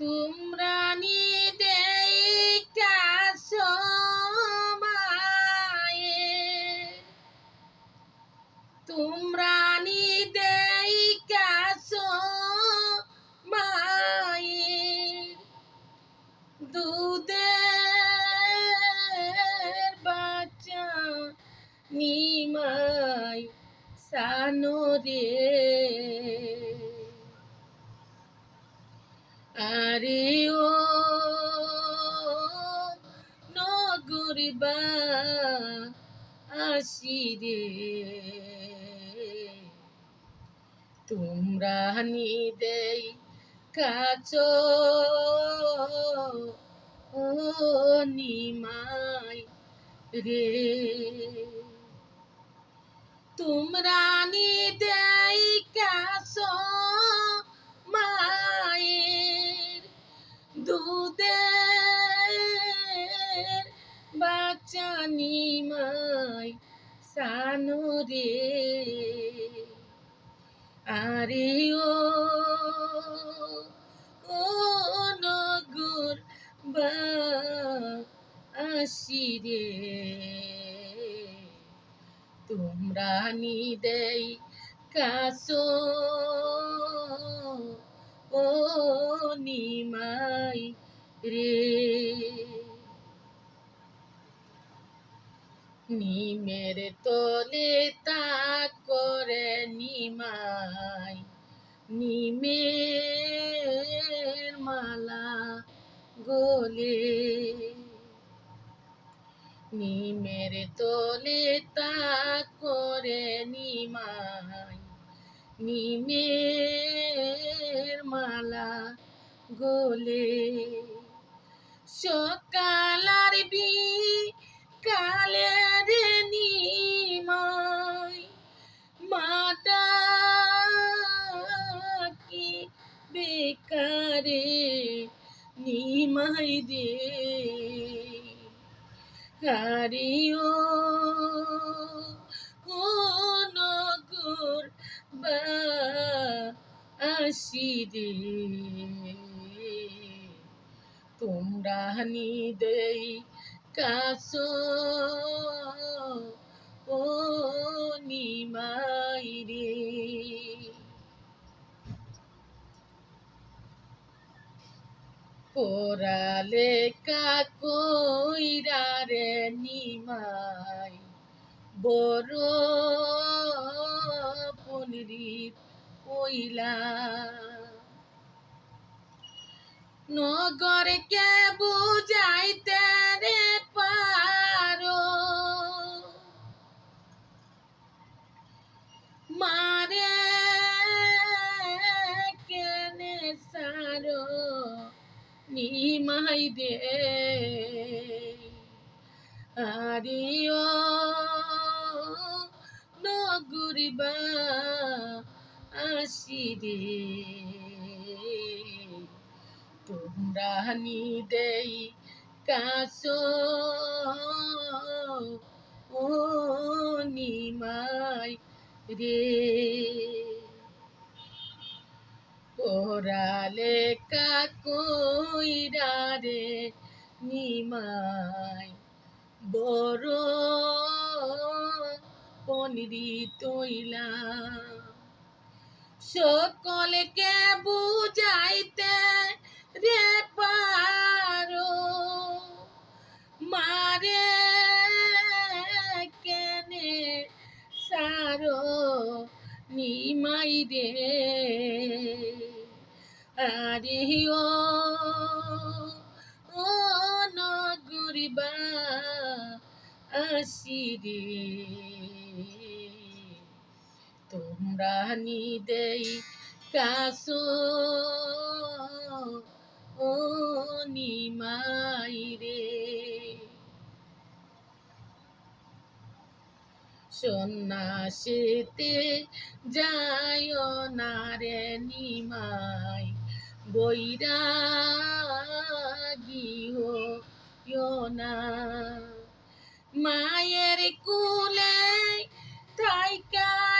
তোমরা মায়ে তোমরা নিদেই কাছো মায়ে দুধের বাচ্চা নিমাই সানো রে। ও নগরিবা আসি রে তোমরা নিদেই কাছো ও নিমাই রে। তোমরা নিদেই বাচ্চা নিমাই সানো রে। আরে ও নগর বা আসি রে। তোমরা নিদেই কাছো ও নিমাই রে। নিমের তলে তা করে নিমাই, নিমের মালা গোলে। নিমের তলে তা করে নিমাই, নিমের মালা গোলে। সকাল আর বি কালে রে নিমাই মাটা কি বেকারে নিমাই দে। হারিও নগর বা আসি রে তোমরা নিদেই নিমাই রে। পড়ালে কাকইরা নিমাই বড় পনিরিত কইলা। নগরকে বুঝাইতে রে পারো? মারে কেনে সারো? নিমাই দে। আরিও নগরিবা আসি রে তোমরা নিদেই কাছো ও নিমাই রে। পড়ালে কাকইরা রে নিমাই বড় পনিরি তৈলা সকলকে বুঝাইতে রে পারো মারে কেনে সারো নিমাই রে। আরে ও ও নগরিবা আসি রে। তোমরা নিদেই কাছো ও নিমাই রে। সন্ন্যাসেতে যায় না রে নিমাই বৈরাগী হো না। মায়ের কুলে থাইকা